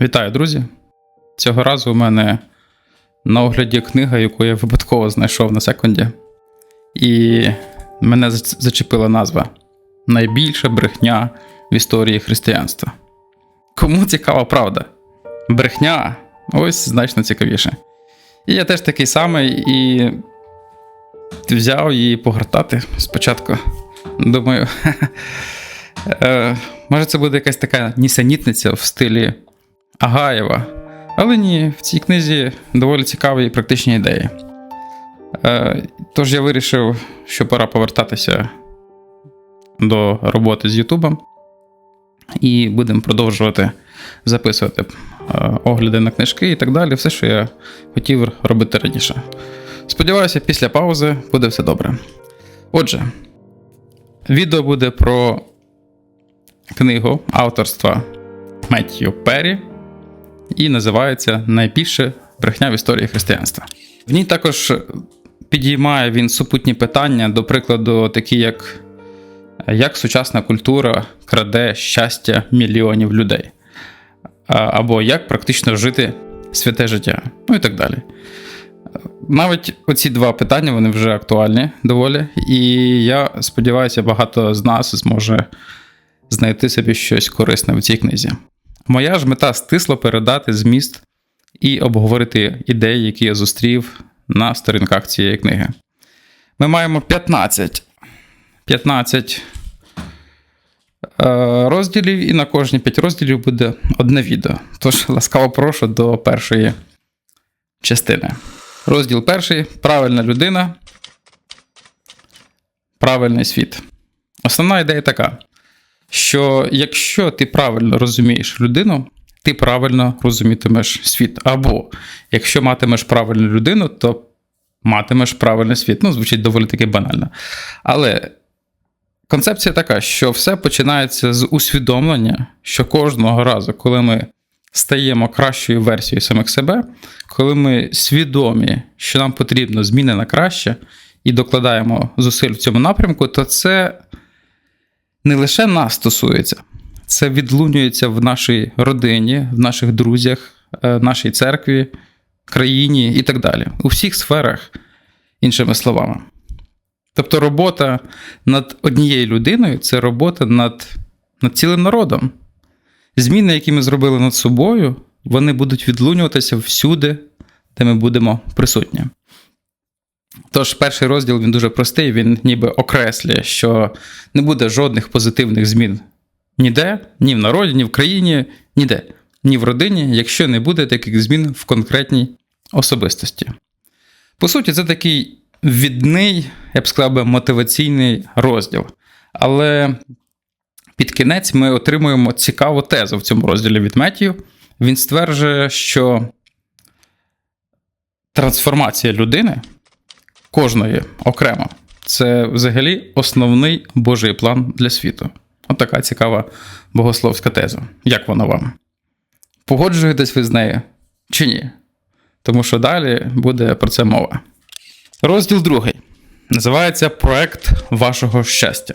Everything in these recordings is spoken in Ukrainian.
Вітаю, друзі! Цього разу у мене на огляді книга, яку я випадково знайшов на секунді. І мене зачепила назва Найбільша брехня в історії християнства. Кому цікава правда? Брехня ось значно цікавіше. І я теж такий самий і взяв її погортати спочатку. Думаю, е, може це буде якась така нісенітниця в стилі Агаєва. Але ні, в цій книзі доволі цікаві і практичні ідеї. Е, Тож я вирішив, що пора повертатися до роботи з Ютубом. І будемо продовжувати записувати е, огляди на книжки і так далі. Все, що я хотів робити раніше. Сподіваюся, після паузи буде все добре. Отже, відео буде про книгу авторства Меттью Перрі і називається Найбільше брехня в історії християнства. В ній також підіймає він супутні питання, до прикладу, такі як як сучасна культура краде щастя мільйонів людей, або як практично жити святе життя, ну і так далі. Навіть оці два питання вони вже актуальні доволі, і я сподіваюся, багато з нас зможе знайти собі щось корисне в цій книзі. Моя ж мета стисло передати зміст і обговорити ідеї, які я зустрів на сторінках цієї книги. Ми маємо 15, 15 е, розділів, і на кожні 5 розділів буде одне відео. Тож ласкаво прошу до першої частини. Розділ перший правильна людина. Правильний світ. Основна ідея така що якщо ти правильно розумієш людину, ти правильно розумітимеш світ. Або якщо матимеш правильну людину, то матимеш правильний світ. Ну, звучить доволі таки банально. Але концепція така, що все починається з усвідомлення, що кожного разу, коли ми стаємо кращою версією самих себе, коли ми свідомі, що нам потрібно зміни на краще, і докладаємо зусиль в цьому напрямку, то це не лише нас стосується, це відлунюється в нашій родині, в наших друзях, е, нашій церкві, країні і так далі. У всіх сферах, іншими словами. Тобто робота над однією людиною це робота над, над цілим народом. Зміни, які ми зробили над собою, вони будуть відлунюватися всюди, де ми будемо присутні. Тож перший розділ він дуже простий, він ніби окреслює, що не буде жодних позитивних змін ніде, ні в народі, ні в країні, ніде, ні в родині, якщо не буде таких змін в конкретній особистості. По суті, це такий відний, я б сказав би, мотиваційний розділ. Але під кінець ми отримуємо цікаву тезу в цьому розділі від Меттію. Він стверджує, що трансформація людини кожної окремо. Це взагалі основний Божий план для світу. От така цікава богословська теза. Як вона вам? Погоджуєтесь ви з нею чи ні? Тому що далі буде про це мова. Розділ другий. Називається Проект вашого щастя.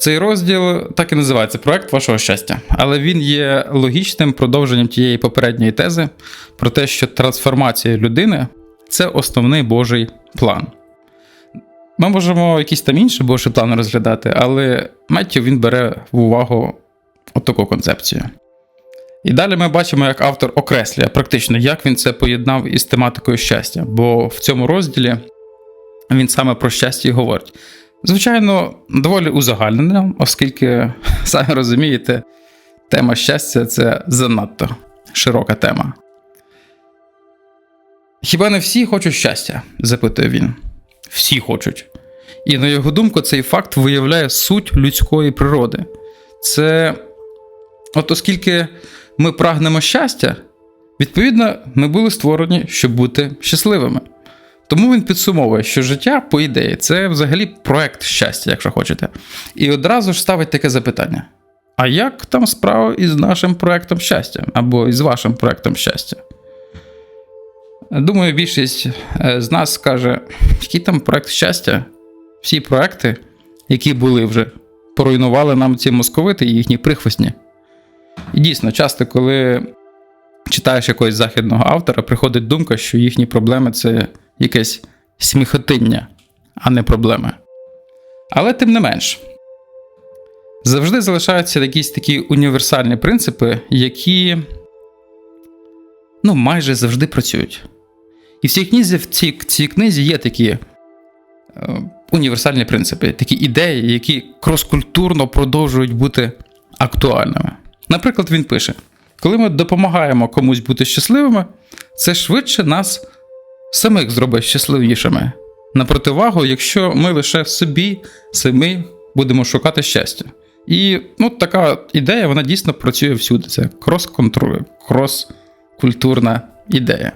Цей розділ так і називається Проект вашого щастя, але він є логічним продовженням тієї попередньої тези про те, що трансформація людини це основний Божий план. Ми можемо якісь там інші Божі плани розглядати, але Меттю він бере в увагу отаку концепцію. І далі ми бачимо, як автор окреслює практично, як він це поєднав із тематикою щастя, бо в цьому розділі він саме про щастя і говорить. Звичайно, доволі узагальнено, оскільки, самі розумієте, тема щастя це занадто широка тема. Хіба не всі хочуть щастя? запитує він. Всі хочуть. І на його думку, цей факт виявляє суть людської природи. Це, от оскільки ми прагнемо щастя, відповідно, ми були створені, щоб бути щасливими. Тому він підсумовує, що життя, по ідеї, це взагалі проект щастя, якщо хочете. І одразу ж ставить таке запитання: а як там справа із нашим проектом щастя? Або із вашим проектом щастя? Думаю, більшість е, з нас скаже, який там проект щастя? Всі проекти, які були вже, поруйнували нам ці московити і їхні прихвостні. І дійсно, часто, коли читаєш якогось західного автора, приходить думка, що їхні проблеми це якесь сміхотиння, а не проблеми. Але тим не менш, завжди залишаються якісь такі універсальні принципи, які ну, майже завжди працюють. І в цій книзі, в цій, цій книзі є такі е, універсальні принципи, такі ідеї, які кроскультурно продовжують бути актуальними. Наприклад, він пише: коли ми допомагаємо комусь бути щасливими, це швидше нас самих зробить щасливішими. На противагу, якщо ми лише собі самі будемо шукати щастя. І ну, така ідея, вона дійсно працює всюди. Це крос-контроль, крос-культурна ідея.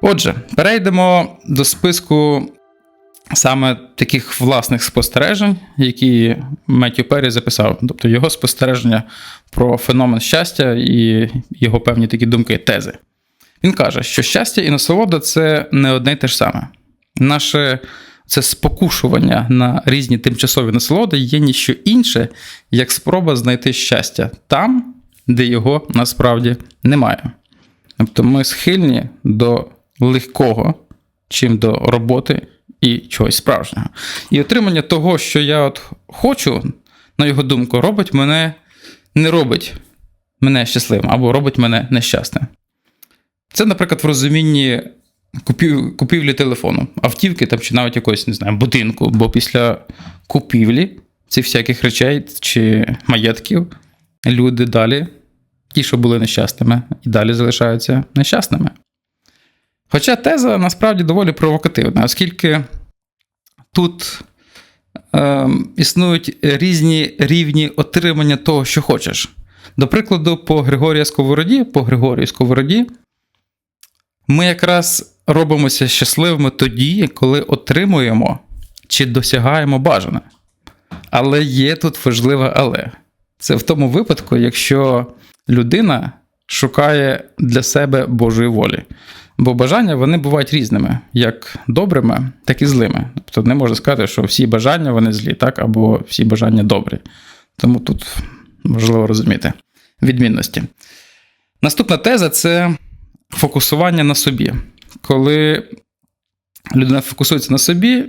Отже, перейдемо до списку саме таких власних спостережень, які Меттю Перрі записав, тобто його спостереження про феномен щастя і його певні такі думки, тези. Він каже, що щастя і насолода це не одне й те ж саме. Наше це спокушування на різні тимчасові насолоди є ніщо інше, як спроба знайти щастя там, де його насправді немає. Тобто ми схильні до легкого, чим до роботи і чогось справжнього. І отримання того, що я от хочу, на його думку, робить мене не робить мене щасливим або робить мене нещасним. Це, наприклад, в розумінні купів, купівлі телефону, автівки там, чи навіть якогось, не знаю, будинку, бо після купівлі цих всяких речей чи маєтків люди далі, ті, що були нещасними, і далі залишаються нещасними. Хоча теза насправді доволі провокативна, оскільки тут е, існують різні рівні отримання того, що хочеш. До прикладу, по Григорія Сковороді, по Григорію Сковороді, ми якраз робимося щасливими тоді, коли отримуємо чи досягаємо бажане. Але є тут важливе але. Це в тому випадку, якщо людина шукає для себе Божої волі. Бо бажання вони бувають різними, як добрими, так і злими. Тобто не можна сказати, що всі бажання вони злі, так, або всі бажання добрі. Тому тут важливо розуміти відмінності. Наступна теза це фокусування на собі. Коли людина фокусується на собі,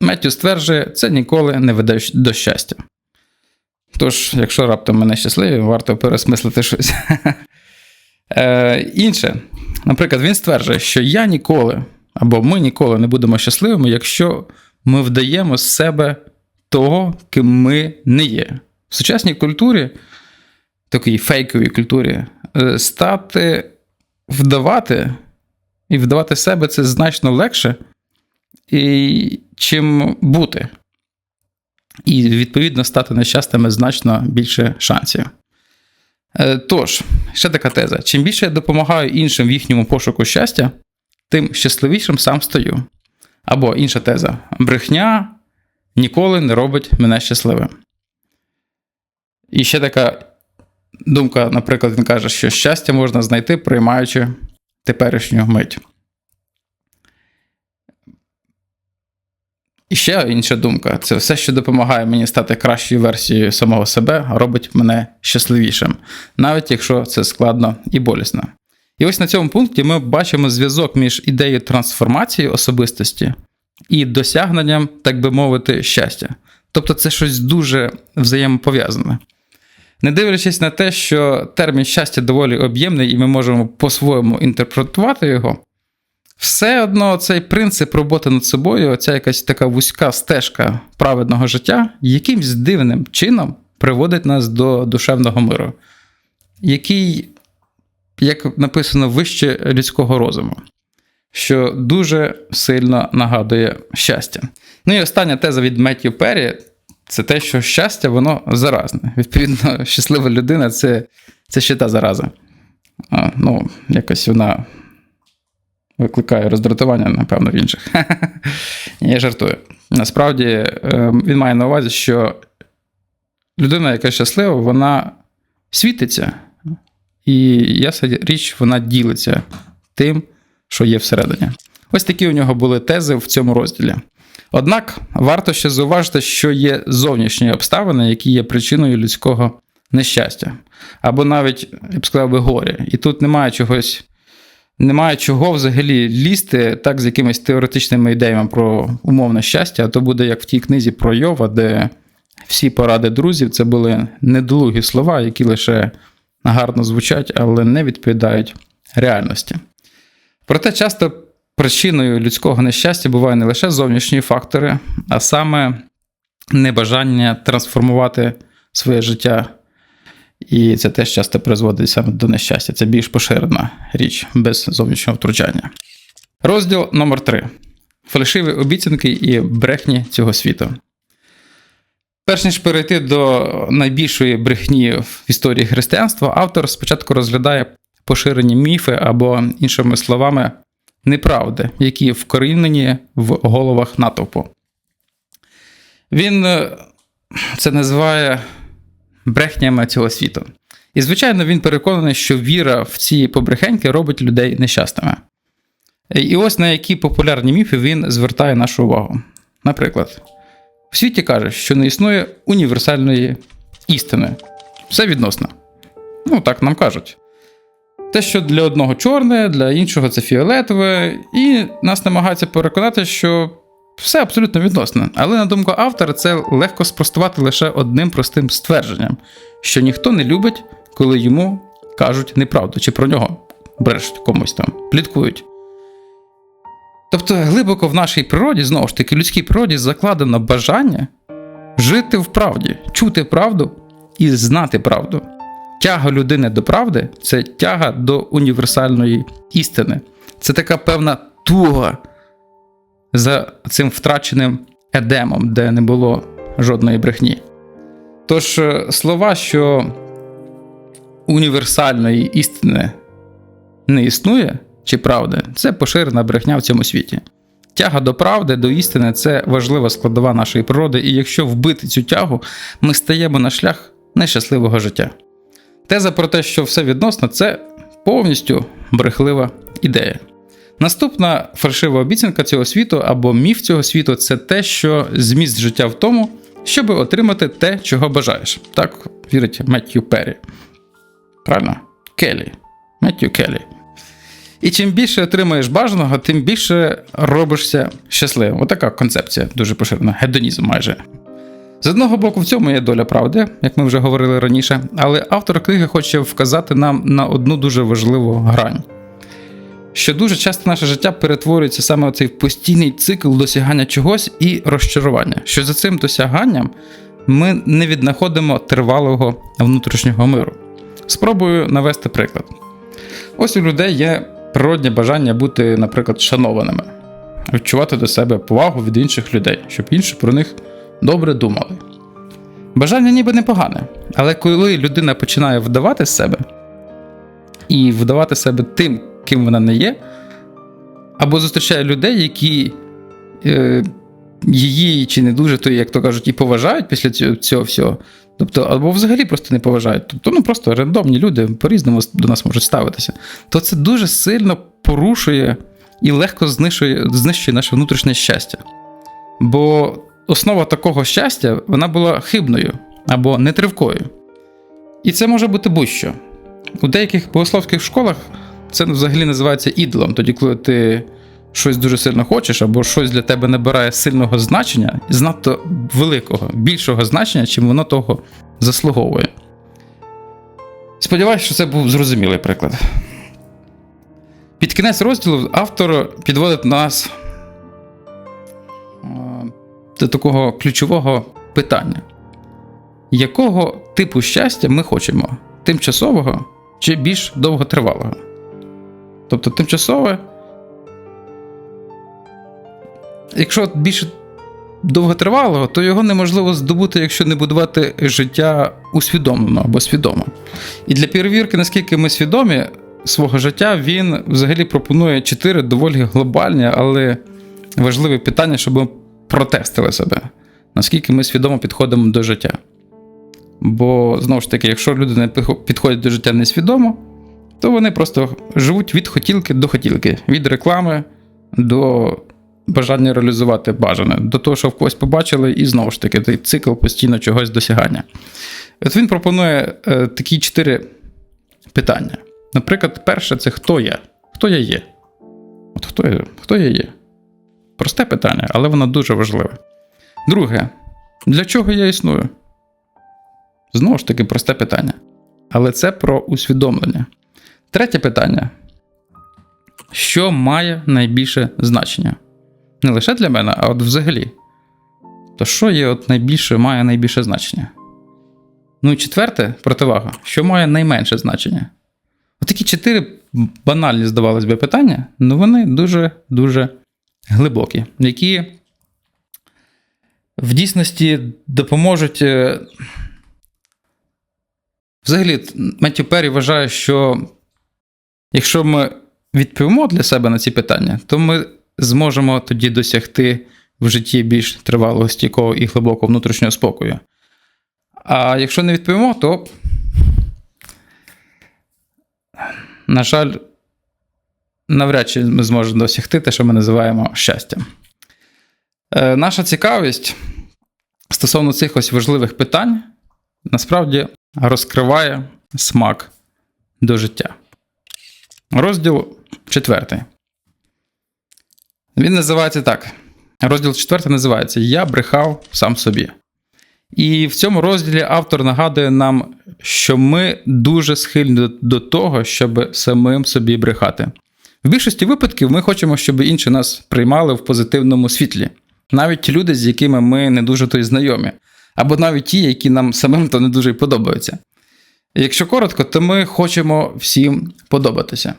Меттю стверджує, це ніколи не веде до щастя. Тож, якщо раптом мене щасливі, варто пересмислити щось. Е, Інше, наприклад, він стверджує, що я ніколи або ми ніколи не будемо щасливими, якщо ми вдаємо з себе того, ким ми не є. В сучасній культурі, такій фейковій культурі, е, стати вдавати і вдавати себе це значно легше, і, чим бути. І, відповідно, стати нещасними значно більше шансів. Е, Тож, ще така теза: чим більше я допомагаю іншим в їхньому пошуку щастя, тим щасливішим сам стаю. Або інша теза: брехня ніколи не робить мене щасливим. І ще така думка, наприклад, він каже, що щастя можна знайти, приймаючи теперішню мить. І ще інша думка: це все, що допомагає мені стати кращою версією самого себе, робить мене щасливішим, навіть якщо це складно і болісно. І ось на цьому пункті ми бачимо зв'язок між ідеєю трансформації особистості і досягненням, так би мовити, щастя. Тобто це щось дуже взаємопов'язане. Не дивлячись на те, що термін щастя доволі об'ємний, і ми можемо по-своєму інтерпретувати його, все одно цей принцип роботи над собою, оця якась така вузька стежка праведного життя, якимсь дивним чином приводить нас до душевного миру, який, як написано, вище людського розуму, що дуже сильно нагадує щастя. Ну і остання теза від Меттю Перрі це те, що щастя, воно заразне. Відповідно, щаслива людина це це ще та зараза. А, Ну, якось вона викликає роздратування, напевно, в інших. Я жартую. Насправді, ем, він має на увазі, що людина, яка щаслива, вона світиться, і ясна річ, вона ділиться тим, що є всередині. Ось такі у нього були тези в цьому розділі. Однак варто ще зауважити, що є зовнішні обставини, які є причиною людського нещастя. Або навіть, я б сказав би, горе. І тут немає чогось, немає чого взагалі лізти так з якимись теоретичними ідеями про умовне щастя, а то буде як в тій книзі про Йова, де всі поради друзів це були недолугі слова, які лише гарно звучать, але не відповідають реальності. Проте часто причиною людського нещастя буває не лише зовнішні фактори, а саме небажання трансформувати своє життя. І це теж часто призводить саме до нещастя. Це більш поширена річ без зовнішнього втручання. Розділ номер 3 Фальшиві обіцянки і брехні цього світу. Перш ніж перейти до найбільшої брехні в історії християнства, автор спочатку розглядає поширені міфи або, іншими словами, неправди, які вкорінені в головах натовпу. Він е, це називає брехнями цього світу. І, звичайно, він переконаний, що віра в ці побрехеньки робить людей нещасними. І ось на які популярні міфи він звертає нашу увагу. Наприклад, в світі каже, що не існує універсальної істини. Все відносно. Ну, так нам кажуть. Те, що для одного чорне, для іншого це фіолетове, і нас намагаються переконати, що все абсолютно відносно. Але, на думку автора, це легко спростувати лише одним простим ствердженням, що ніхто не любить, коли йому кажуть неправду, чи про нього брешуть комусь там, пліткують. Тобто, глибоко в нашій природі, знову ж таки, людській природі закладено бажання жити в правді, чути правду і знати правду. Тяга людини до правди це тяга до універсальної істини. Це така певна туга за цим втраченим едемом, де не було жодної брехні. Тож е, слова, що універсальної істини не існує, чи правди, це поширена брехня в цьому світі. Тяга до правди, до істини це важлива складова нашої природи, і якщо вбити цю тягу, ми стаємо на шлях нещасливого життя. Теза про те, що все відносно, це повністю брехлива ідея. Наступна фальшива обіцянка цього світу або міф цього світу це те, що зміст життя в тому, щоб отримати те, чого бажаєш. Так вірить Меттью Перрі. Правильно? Келлі. Меттью Келлі. І чим більше отримаєш бажаного, тим більше робишся щасливим. Отака концепція дуже поширена, гедонізм майже. З одного боку, в цьому є доля правди, як ми вже говорили раніше, але автор книги хоче вказати нам на одну дуже важливу грань. Що дуже часто наше життя перетворюється саме у цей постійний цикл досягання чогось і розчарування, що за цим досяганням ми не віднаходимо тривалого внутрішнього миру. Спробую навести приклад. Ось у людей є природнє бажання бути, наприклад, шанованими, відчувати до себе повагу від інших людей, щоб інші про них добре думали. Бажання ніби непогане, але коли людина починає вдавати себе і вдавати себе тим, ким вона не є, або зустрічає людей, які е, її чи не дуже, то, як то кажуть, і поважають після цього, цього всього. Тобто, або взагалі просто не поважають. Тобто, ну просто рандомні люди по-різному до нас можуть ставитися. То це дуже сильно порушує і легко знищує, знищує наше внутрішнє щастя. Бо основа такого щастя вона була хибною або нетривкою. І це може бути будь-що. У деяких богословських школах це взагалі називається ідолом, тоді, коли ти щось дуже сильно хочеш, або щось для тебе набирає сильного значення, знато великого, більшого значення, чим воно того заслуговує. Сподіваюся, що це був зрозумілий приклад. Під кінець розділу автор підводить нас до такого ключового питання: якого типу щастя ми хочемо? Тимчасового чи більш довготривалого? Тобто тимчасове. Якщо більше довготривалого, то його неможливо здобути, якщо не будувати життя усвідомлено або свідомо. І для перевірки, наскільки ми свідомі свого життя, він взагалі пропонує чотири доволі глобальні, але важливі питання, щоб ми протестили себе, наскільки ми свідомо підходимо до життя. Бо, знову ж таки, якщо люди не підходять до життя несвідомо, то вони просто живуть від хотілки до хотілки, від реклами до бажання реалізувати бажане, до того, що в когось побачили, і знову ж таки, цей цикл постійно чогось досягання. От він пропонує е, такі чотири питання. Наприклад, перше це хто я? Хто я є? От хто я, хто я є? Просте питання, але воно дуже важливе. Друге, для чого я існую? Знову ж таки, просте питання. Але це про усвідомлення. Третє питання: що має найбільше значення? Не лише для мене, а от взагалі. То що є от найбільше, має найбільше значення? Ну і четверте противага, що має найменше значення? Отакі чотири банальні, здавалось би, питання, але вони дуже-дуже глибокі, які в дійсності допоможуть. е, Взагалі, Меттю Перрі вважає, що якщо ми відповімо для себе на ці питання, то ми зможемо тоді досягти в житті більш тривалого, стійкого і глибокого внутрішнього спокою. А якщо не відповімо, то, на жаль, навряд чи ми зможемо досягти те, що ми називаємо щастям. Е, наша цікавість стосовно цих ось важливих питань насправді розкриває смак до життя. Розділ четвертий. Він називається так. Розділ четвертий називається Я брехав сам собі. І в цьому розділі автор нагадує нам, що ми дуже схильні до, до того, щоб самим собі брехати. В більшості випадків ми хочемо, щоб інші нас приймали в позитивному світлі, навіть ті люди, з якими ми не дуже то й знайомі, або навіть ті, які нам самим то не дуже й подобаються. Якщо коротко, то ми хочемо всім подобатися.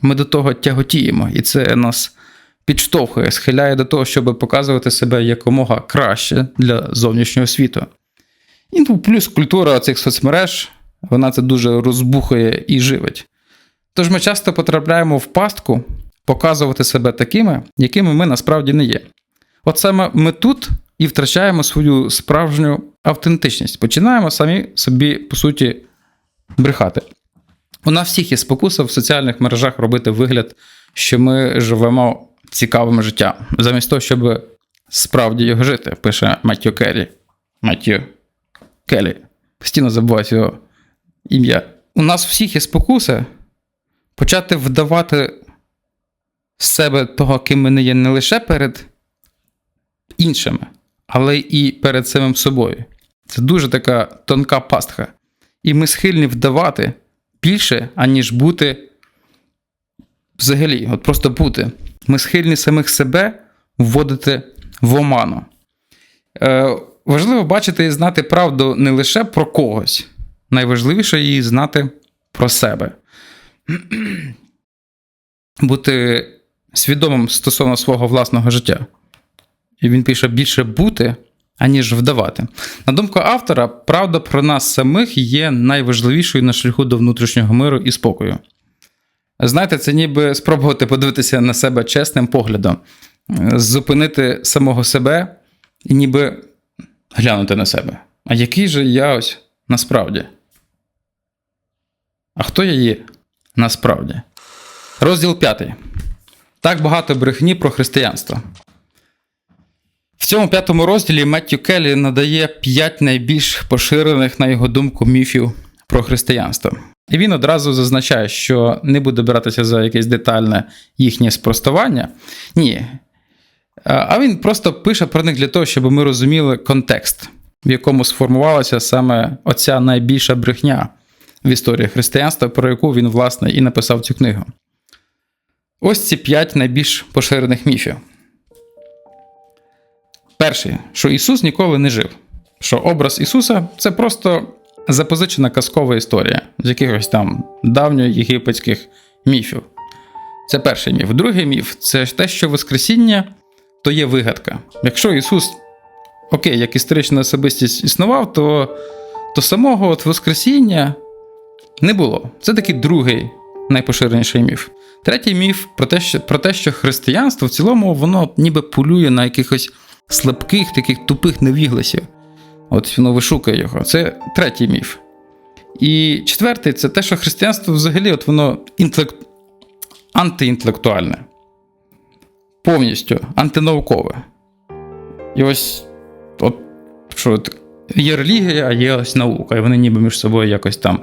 Ми до того тяготіємо, і це нас підштовхує, схиляє до того, щоб показувати себе якомога краще для зовнішнього світу. І ну, плюс культура цих соцмереж, вона це дуже розбухає і живить. Тож ми часто потрапляємо в пастку показувати себе такими, якими ми насправді не є. От саме ми тут і втрачаємо свою справжню автентичність. Починаємо самі собі, по суті, брехати. У нас всіх є спокуса в соціальних мережах робити вигляд, що ми живемо цікавим життям, замість того, щоб справді його жити, пише Меттю Келлі. Меттю Келлі. Постійно забуваю його ім'я. У нас всіх є спокуса почати вдавати з себе того, ким ми не є, не лише перед іншими, але і перед самим собою. Це дуже така тонка пастка. І ми схильні вдавати більше, аніж бути взагалі, от просто бути. Ми схильні самих себе вводити в оману. Е, Важливо бачити і знати правду не лише про когось, найважливіше її знати про себе. Бути свідомим стосовно свого власного життя. І він пише більше бути, аніж вдавати. На думку автора, правда про нас самих є найважливішою на шляху до внутрішнього миру і спокою. Знаєте, це ніби спробувати подивитися на себе чесним поглядом, зупинити самого себе і ніби глянути на себе. А який же я ось насправді? А хто я є насправді? Розділ 5. Так багато брехні про християнство. Цьому п'ятому розділі Меттю Келлі надає п'ять найбільш поширених, на його думку, міфів про християнство. І він одразу зазначає, що не буде братися за якесь детальне їхнє спростування. Ні. А він просто пише про них для того, щоб ми розуміли контекст, в якому сформувалася саме оця найбільша брехня в історії християнства, про яку він, власне, і написав цю книгу. Ось ці п'ять найбільш поширених міфів. Перший, що Ісус ніколи не жив. Що образ Ісуса це просто запозичена казкова історія з якихось там давньоєгипетських міфів. Це перший міф. Другий міф це те, що Воскресіння то є вигадка. Якщо Ісус, окей, як історична особистість існував, то то самого от Воскресіння не було. Це такий другий найпоширеніший міф. Третій міф про те, що про те, що християнство в цілому воно ніби полює на якихось слабких, таких тупих невігласів. От воно вишукує його. Це третій міф. І четвертий це те, що християнство взагалі от воно інтелект... антиінтелектуальне. повністю антинаукове. І ось от, що от, є релігія, а є ось наука, і вони ніби між собою якось там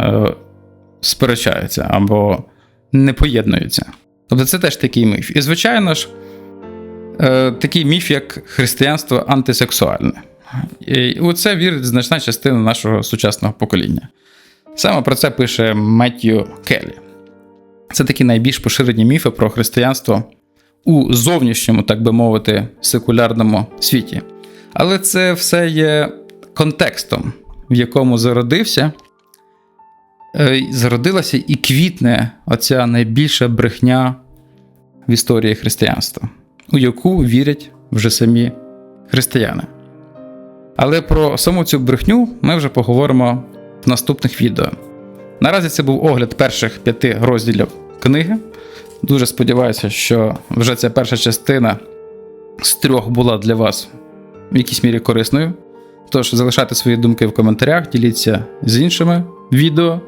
е, сперечаються або не поєднуються. Тобто це теж такий міф. І, звичайно ж, такий міф, як християнство антисексуальне. І у це вірить значна частина нашого сучасного покоління. Саме про це пише Меттью Келлі. Це такі найбільш поширені міфи про християнство у зовнішньому, так би мовити, секулярному світі. Але це все є контекстом, в якому зародився, е, зародилася і квітне оця найбільша брехня в історії християнства, у яку вірять вже самі християни. Але про саму цю брехню ми вже поговоримо в наступних відео. Наразі це був огляд перших п'яти розділів книги. Дуже сподіваюся, що вже ця перша частина з трьох була для вас в якійсь мірі корисною. Тож залишайте свої думки в коментарях, діліться з іншими відео,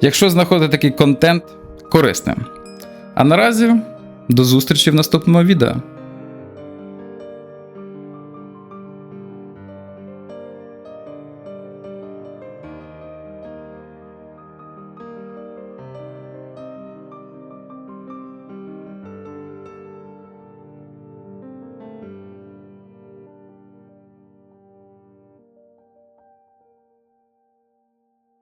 якщо знаходите такий контент корисним. А наразі до зустрічі в наступному відео.